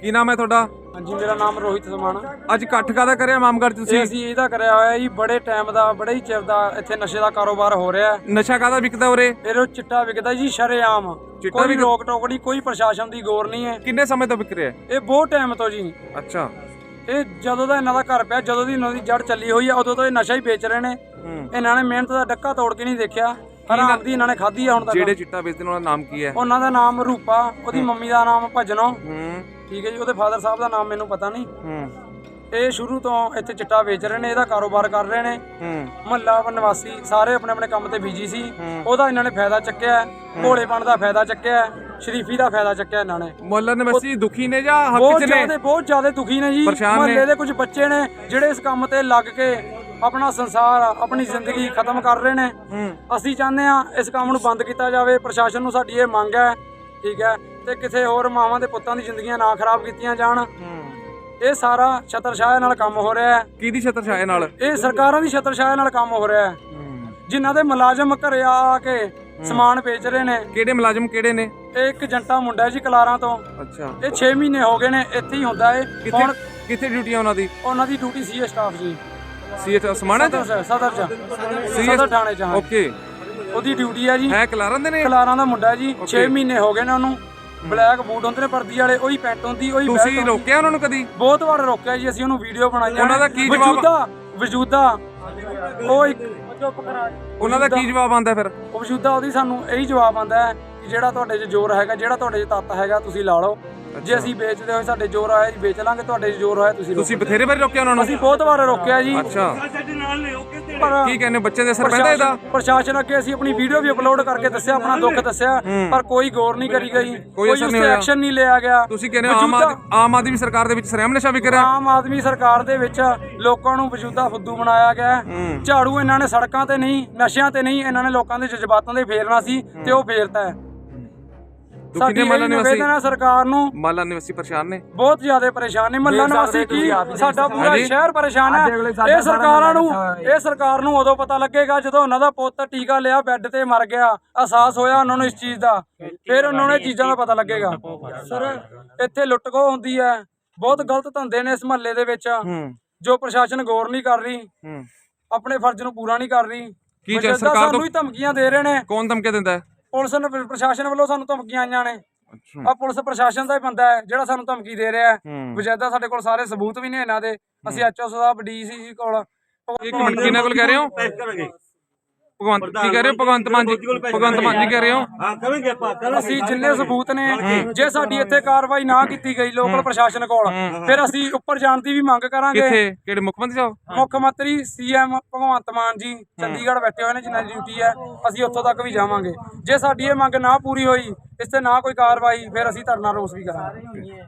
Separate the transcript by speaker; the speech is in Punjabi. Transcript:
Speaker 1: ਕੀ ਨਾਮ ਹੈ ਤੁਹਾਡਾ?
Speaker 2: ਹਾਂਜੀ ਮੇਰਾ ਨਾਮ ਰੋਹਿਤ ਸਮਾਣਾ
Speaker 1: ਅੱਜ ਇਕੱਠ ਕਾਦਾ ਕਰਿਆ
Speaker 2: ਤੇ
Speaker 1: ਤੁਸੀਂ?
Speaker 2: ਅਸੀਂ ਇਹਦਾ ਕਰਿਆ ਹੋਇਆ ਜੀ ਬੜੇ ਟਾਈਮ ਦਾ ਬੜੇ ਹੀ ਚਿਰ ਦਾ ਇੱਥੇ ਨਸ਼ੇ ਦਾ ਕਾਰੋਬਾਰ ਹੋ ਰਿਹਾ। ਹੈ
Speaker 1: ਨਸ਼ਾ ਕਾਦਾ ਵਿਕਦਾ ਉਰੇ?
Speaker 2: ਇਹੋ ਚਿੱਟਾ ਵਿਕਦਾ ਜੀ ਸ਼ਰੇਆਮ।
Speaker 1: ਚਿੱਟਾ
Speaker 2: ਕੋਈ
Speaker 1: ਵਿਕ-
Speaker 2: ਰੋਕ ਟੋਕ ਨਹੀਂ ਕੋਈ ਪ੍ਰਸ਼ਾਸਨ ਦੀ ਗੌਰ ਨਹੀਂ ਹੈ।
Speaker 1: ਕਿੰਨੇ ਸਮੇਂ ਤੋਂ ਵਿਕ ਰਿਹਾ? ਹੈ?
Speaker 2: ਇਹ ਬਹੁਤ ਟਾਈਮ ਤੋਂ ਜੀ।
Speaker 1: ਅੱਛਾ।
Speaker 2: ਇਹ ਜਦੋਂ ਦਾ ਇਹਨਾਂ ਦਾ ਘਰ ਪਿਆ ਜਦੋਂ ਦੀ ਇਹਨਾਂ ਦੀ ਜੜ ਚੱਲੀ ਹੋਈ ਆ ਉਦੋਂ ਤੋਂ ਇਹ ਨਸ਼ਾ ਹੀ ਵੇਚ ਰਹੇ ਨੇ।
Speaker 1: ਹੂੰ।
Speaker 2: ਇਹਨਾਂ ਨੇ ਮਿਹਨਤ ਦਾ ਡੱਕਾ ਤੋੜ ਕੇ ਨਹੀਂ ਦੇਖਿਆ। ਹਰਾਮ ਦੀ ਇਹਨਾਂ ਨੇ ਖਾਧੀ ਆ ਹੁਣ ਤੱਕ।
Speaker 1: ਜਿਹੜੇ ਚਿੱਟਾ ਵੇਚਦੇ ਨੇ ਉਹਨਾਂ ਦਾ ਨਾਮ ਕੀ ਹੈ?
Speaker 2: ਉਹਨਾਂ ਦਾ ਨਾਮ ਰੂਪਾ ਉਹਦੀ ਮੰਮੀ ਦਾ ਨਾਮ ਭਜਨੋ।
Speaker 1: ਹੂੰ।
Speaker 2: ਠੀਕ ਹੈ ਜੀ ਉਹਦੇ ਫਾਦਰ ਸਾਹਿਬ ਦਾ ਨਾਮ ਮੈਨੂੰ ਪਤਾ ਨਹੀਂ।
Speaker 1: ਹੂੰ।
Speaker 2: ਇਹ ਸ਼ੁਰੂ ਤੋਂ ਇੱਥੇ ਚਿੱਟਾ ਵੇਚ ਰਹੇ ਨੇ ਇਹਦਾ ਕਾਰੋਬਾਰ ਕਰ ਰਹੇ ਨੇ।
Speaker 1: ਹੂੰ।
Speaker 2: ਮਹੱਲਾ ਨਿਵਾਸੀ ਸਾਰੇ ਆਪਣੇ ਆਪਣੇ ਕੰਮ ਤੇ ਬਿਜ਼ੀ ਸੀ। ਉਹਦਾ ਇਹਨਾਂ ਨੇ ਫਾਇਦਾ ਚੱਕਿਆ ਭੋਲੇਪਣ ਦਾ ਫਾਇਦਾ ਚੱਕਿਆ ਸ਼ਰੀਫੀ ਦਾ ਫਾਇਦਾ ਚੱਕਿਆ ਇਹਨਾਂ ਨੇ।
Speaker 1: ਮੁਹੱਲਾ ਨਿਵਾਸੀ ਦੁਖੀ ਨੇ ਜਾਂ ਹੱਕ
Speaker 2: ਬਹੁਤ
Speaker 1: ਚ ਨੇ?
Speaker 2: ਬਹੁਤ ਜ਼ਿਆਦਾ ਦੁਖੀ ਨੇ ਜੀ।
Speaker 1: ਪਰੇਸ਼ਾਨ ਨੇ।
Speaker 2: ਮਹੱਲੇ ਦੇ ਕੁਝ ਬੱਚੇ ਨੇ ਜਿਹੜੇ ਇਸ ਕੰਮ ਤੇ ਲੱਗ ਕੇ ਆਪਣਾ ਸੰਸਾਰ ਆਪਣੀ ਜ਼ਿੰਦਗੀ ਖਤਮ ਕਰ ਰਹੇ ਨੇ।
Speaker 1: ਹੂੰ।
Speaker 2: ਅਸੀਂ ਚਾਹੁੰਦੇ ਆ ਇਸ ਕੰਮ ਨੂੰ ਬੰਦ ਕੀਤਾ ਜਾਵੇ। ਪ੍ਰਸ਼ਾਸਨ ਨੂੰ ਸਾਡੀ ਇਹ ਮੰਗ ਹੈ ਠੀਕ ਹੈ ਤੇ ਕਿਸੇ ਹੋਰ ਮਾਵਾਂ ਦੇ ਪੁੱਤਾਂ ਦੀ ਜ਼ਿੰਦਗੀਆਂ ਨਾ ਖਰਾਬ ਕੀਤੀਆਂ ਜਾਣ। ਇਹ ਸਾਰਾ ਛਤਰਛਾਇਆ ਨਾਲ ਕੰਮ ਹੋ ਰਿਹਾ ਹੈ।
Speaker 1: ਕਿਹਦੀ ਛਤਰ ਛਾਏ ਨਾਲ?
Speaker 2: ਇਹ ਸਰਕਾਰਾਂ ਦੀ ਛਤਰਛਾਇਆ ਨਾਲ ਕੰਮ ਹੋ ਰਿਹਾ ਹੈ। ਜਿਨ੍ਹਾਂ ਦੇ ਮੁਲਾਜ਼ਮ ਘਰੇ ਆ ਕੇ ਸਮਾਨ ਵੇਚ ਰਹੇ ਨੇ।
Speaker 1: ਕਿਹੜੇ ਮੁਲਾਜ਼ਮ ਕਿਹੜੇ ਨੇ?
Speaker 2: ਇਹ ਇੱਕ ਜੰਟਾ ਮੁੰਡਾ ਜੀ ਕਲਾਰਾਂ ਤੋਂ।
Speaker 1: ਅੱਛਾ।
Speaker 2: ਇਹ 6 ਮਹੀਨੇ ਹੋ ਗਏ ਨੇ ਇੱਥੇ ਹੀ ਹੁੰਦਾ ਏ ਹੁਣ
Speaker 1: ਕਿੱਥੇ ਡਿਊਟੀ ਆ ਉਹਨਾਂ ਦੀ?
Speaker 2: ਉਹਨਾਂ ਦੀ ਡਿਊਟੀ ਸੀ ਸਟਾਫ ਜੀ।
Speaker 1: ਸੀਐਚ ਸਮਾਣਾ
Speaker 2: ਸਦਰ ਚ। ਸਦਰ ਥਾਣੇ ਚ
Speaker 1: ਓਕੇ।
Speaker 2: ਉਹਦੀ ਡਿਊਟੀ ਹੈ ਜੀ।
Speaker 1: ਹੈ ਕਲਾਰਾਂ ਦੇ ਨੇ?
Speaker 2: ਕਲਾਰਾਂ ਦਾ ਮੁੰਡਾ ਜੀ 6 ਮਹੀਨੇ ਹੋ ਗਏ ਨੇ ਉਹਨੂੰ। ਬਲੈਕ ਬੂਟ ਹੁੰਦੇ ਨੇ ਵਰਦੀ ਵਾਲੇ ਉਹੀ ਪੈਂਟ ਹੁੰਦੀ ਉਹੀ belt
Speaker 1: ਤੁਸੀਂ। ਰੋਕਿਆ ਉਹਨਾਂ ਨੂੰ ਕਦੀ?
Speaker 2: ਬਹੁਤ ਵਾਰ ਰੋਕਿਆ ਜੀ ਅਸੀਂ ਉਹਨੂੰ ਵੀਡੀਓ ਬਣਾਈਆਂ
Speaker 1: ਉਹਨਾਂ ਦਾ। ਕੀ ਜਵਾਬ?
Speaker 2: ਵਜੂਦਾ ਵਜੂਦਾ। ਉਹ ਇੱਕ ਚੁੱਪ ਕਰਾ
Speaker 1: ਉਹਨਾਂ ਦਾ ਕੀ ਜਵਾਬ ਆਂਦਾ ਫਿਰ?
Speaker 2: ਉਹ ਵਜੂਦਾ ਉਹਦੀ ਸਾਨੂੰ ਇਹੀ ਜਵਾਬ ਆਂਦਾ ਹੈ ਕਿ ਜਿਹੜਾ ਤੁਹਾਡੇ 'ਚ ਜ਼ੋਰ ਹੈਗਾ ਜਿਹੜਾ ਤੁਹਾਡੇ 'ਚ ਤੱਤ ਹੈਗਾ ਤੁਸੀਂ ਲਾ ਲਓ। ਜੇ ਅਸੀਂ ਵੇਚਦੇ ਹੋਏ ਸਾਡੇ ਜ਼ੋਰ ਆਇਆ ਜੀ ਵੇਚ ਲਾਂਗੇ ਤੁਹਾਡੇ ਜ਼ੋਰ ਹੋਇਆ ਤੁਸੀਂ
Speaker 1: ਤੁਸੀਂ। ਬਥੇਰੇ ਵਾਰੀ ਰੋਕਿਆ ਉਹਨਾਂ ਨੂੰ?
Speaker 2: ਅਸੀਂ ਬਹੁਤ ਵਾਰ ਰੋਕਿਆ ਜੀ।
Speaker 1: ਅੱਛਾ।
Speaker 2: ਪਰ
Speaker 1: ਕੀ ਕਹਿੰਦੇ ਬੱਚੇ ਦੇ ਅਸਰ ਪੈਂਦਾ ਇਹਦਾ?
Speaker 2: ਪ੍ਰਸ਼ਾਸਨ ਪ੍ਰਸ਼ਾਸਨ ਅੱਗੇ ਅਸੀਂ ਆਪਣੀ ਵੀਡੀਓ ਵੀ ਅਪਲੋਡ ਕਰਕੇ ਦੱਸਿਆ ਆਪਣਾ ਦੁੱਖ ਦੱਸਿਆ ਪਰ ਕੋਈ ਗੌਰ ਨਹੀਂ ਕਰੀ ਗਈ। ਕੋਈ
Speaker 1: ਅਸਰ
Speaker 2: ਉਸ
Speaker 1: ਨਹੀਂ
Speaker 2: ਤੇ
Speaker 1: ਹੋਇਆ।
Speaker 2: ਐਕਸ਼ਨ ਨਹੀਂ ਲਿਆ ਗਿਆ।
Speaker 1: ਤੁਸੀਂ ਕਹਿੰਦੇ ਹੋ ਆਮ ਆਦਮੀ ਆਮ ਆਦਮੀ ਸਰਕਾਰ ਦੇ ਵਿੱਚ ਸਰੇਆਮ ਨਸ਼ਾ ਵਿਕ ਰਿਹਾ।
Speaker 2: ਆਮ ਆਦਮੀ ਸਰਕਾਰ ਦੇ ਵਿੱਚ ਲੋਕਾਂ ਨੂੰ ਵਜੂਦਾ ਫੁੱਦੂ ਬਣਾਇਆ ਗਿਆ। ਹੂੰ। ਝਾੜੂ ਇਹਨਾਂ ਨੇ ਸੜਕਾਂ ਤੇ ਨਹੀਂ ਨਸ਼ਿਆਂ ਤੇ ਨਹੀਂ ਇਹਨਾਂ ਨੇ ਲੋਕਾਂ ਦੇ ਜਜ਼ਬਾਤਾਂ ਦੇ ਫੇਰਨਾ ਸੀ ਤੇ ਉਹ ਫੇਰਤਾ ਹੈ।
Speaker 1: ਦੁਖੀ
Speaker 2: ਸਾਡੀ
Speaker 1: ਨੇ
Speaker 2: ਇਹ
Speaker 1: ਮਾਲਾ ਨਿਵਾਸੀ?
Speaker 2: ਨਿਵੇਦਨ ਹੈ ਸਰਕਾਰ ਨੂੰ।
Speaker 1: ਮਾਲਾ ਨਿਵਾਸੀ ਪਰੇਸ਼ਾਨ ਨੇ?
Speaker 2: ਬਹੁਤ ਜ਼ਿਆਦਾ ਪਰੇਸ਼ਾਨ ਨੇ। ਮੱਲਾ ਨਿਵਾਸੀ ਕੀ? ਸਾਡਾ ਪੂਰਾ
Speaker 1: ਹਾਂਜੀ।
Speaker 2: ਸ਼ਹਿਰ ਪਰੇਸ਼ਾਨ ਹੈ ਇਹ ਸਰਕਾਰਾਂ ਨੂੰ ਇਹ ਸਰਕਾਰ ਨੂੰ ਉਦੋਂ ਪਤਾ ਲੱਗੇਗਾ ਜਦੋਂ ਉਹਨਾਂ ਦਾ ਪੁੱਤ ਟੀਕਾ ਲਿਆ ਬੈੱਡ ਤੇ ਮਰ ਗਿਆ ਅਹਿਸਾਸ ਹੋਇਆ ਉਹਨਾਂ ਨੂੰ ਇਸ ਚੀਜ਼ ਦਾ। ਫਿਰ ਉਹਨਾਂ ਨੂੰ ਇਹ ਚੀਜ਼ਾਂ ਦਾ ਪਤਾ ਲੱਗੇਗਾ। ਸਰ ਇੱਥੇ ਲੁੱਟਖੋ ਹੁੰਦੀ ਹੈ। ਬਹੁਤ ਗਲਤ ਧੰਦੇ ਨੇ ਇਸ ਮਹੱਲੇ ਦੇ ਵਿੱਚ।
Speaker 1: ਹੂੰ।
Speaker 2: ਜੋ ਪ੍ਰਸ਼ਾਸਨ ਗੌਰ ਨਹੀਂ ਕਰ ਰਹੀ
Speaker 1: ਹੂੰ।
Speaker 2: ਆਪਣੇ ਫਰਜ਼ ਨੂੰ ਪੂਰਾ ਨਹੀਂ ਕਰ ਰਹੀ।
Speaker 1: ਕੀ ਜੇ ਸਰਕਾਰ ਤੋਂ-
Speaker 2: ਸਾਨੂੰ ਹੀ ਧਮਕੀਆਂ ਦੇ ਰਹੇ ਨੇ।
Speaker 1: ਕੌਣ ਧਮਕੇ ਦਿੰਦਾ ਹੈ?
Speaker 2: ਪੁਲਿਸ ਨੇ ਪ੍ਰਸ਼ਾਸਨ ਵੱਲੋਂ ਸਾਨੂੰ ਧਮਕੀਆਂ ਆਈਆਂ ਨੇ।
Speaker 1: ਅੱਛਾ।
Speaker 2: ਆ ਪੁਲਿਸ ਪ੍ਰਸ਼ਾਸਨ ਦਾ ਹੀ ਬੰਦਾ ਹੈ ਜਿਹੜਾ ਸਾਨੂੰ ਧਮਕੀ ਦੇ ਰਿਹਾ
Speaker 1: ਹੈ।
Speaker 2: ਬਜਾਦਾ ਸਾਡੇ ਕੋਲ ਸਾਰੇ ਸਬੂਤ ਵੀ ਨੇ ਇਹਨਾਂ ਦੇ। ਅਸੀਂ ਐਚਓ ਸਾਹਿਬ ਡੀਸੀ ਜੀ ਕੋਲ।
Speaker 1: ਇੱਕ ਮਿੰਟ ਕਿਹਨਾਂ ਕੋਲ ਕਹਿ ਰਹੇ ਹੋ? ਭਗਵੰਤ ਕੀ ਕਹਿ ਰਹੇ ਹੋ ਭਗਵੰਤ ਮਾਨ ਜੀ ਭਗਵੰਤ ਮਾਨ ਜੀ ਕਹਿ ਰਹੇ ਹੋ?
Speaker 3: ਹਾਂ ਕਰਾਂਗੇ ਆਪਾਂ ਕਰਾਂਗੇ
Speaker 2: ਅਸੀਂ ਜਿੰਨੇ ਸਬੂਤ ਨੇ ਜੇ। ਸਾਡੀ ਇੱਥੇ ਕਾਰਵਾਈ ਨਾ ਕੀਤੀ ਗਈ ਲੋਕਲ ਪ੍ਰਸ਼ਾਸਨ ਕੋਲ ਫਿਰ ਅਸੀਂ ਉੱਪਰ ਜਾਣ ਦੀ ਵੀ ਮੰਗ ਕਰਾਂਗੇ।
Speaker 1: ਕਿੱਥੇ? ਕਿਹੜੇ ਮੁੱਖ ਮੰਤਰੀ ਸਾਹਿਬ?
Speaker 2: ਮੁੱਖ ਮੰਤਰੀ ਸੀਐਮ ਭਗਵੰਤ ਮਾਨ ਜੀ ਚੰਡੀਗੜ੍ਹ ਬੈਠੇ ਹੋਏ ਨੇ ਜਿਨ੍ਹਾਂ ਦੀ ਡਿਊਟੀ ਹੈ ਅਸੀਂ ਉੱਥੋਂ ਤੱਕ ਵੀ ਜਾਵਾਂਗੇ। ਜੇ ਸਾਡੀ ਇਹ ਮੰਗ ਨਾ ਪੂਰੀ ਹੋਈ ਇਸ ਤੇ ਨਾ ਕੋਈ ਕਾਰਵਾਈ ਫਿਰ ਅਸੀਂ ਧਰਨਾ ਰੋਸ ਵੀ ਕਰਾਂਗੇ।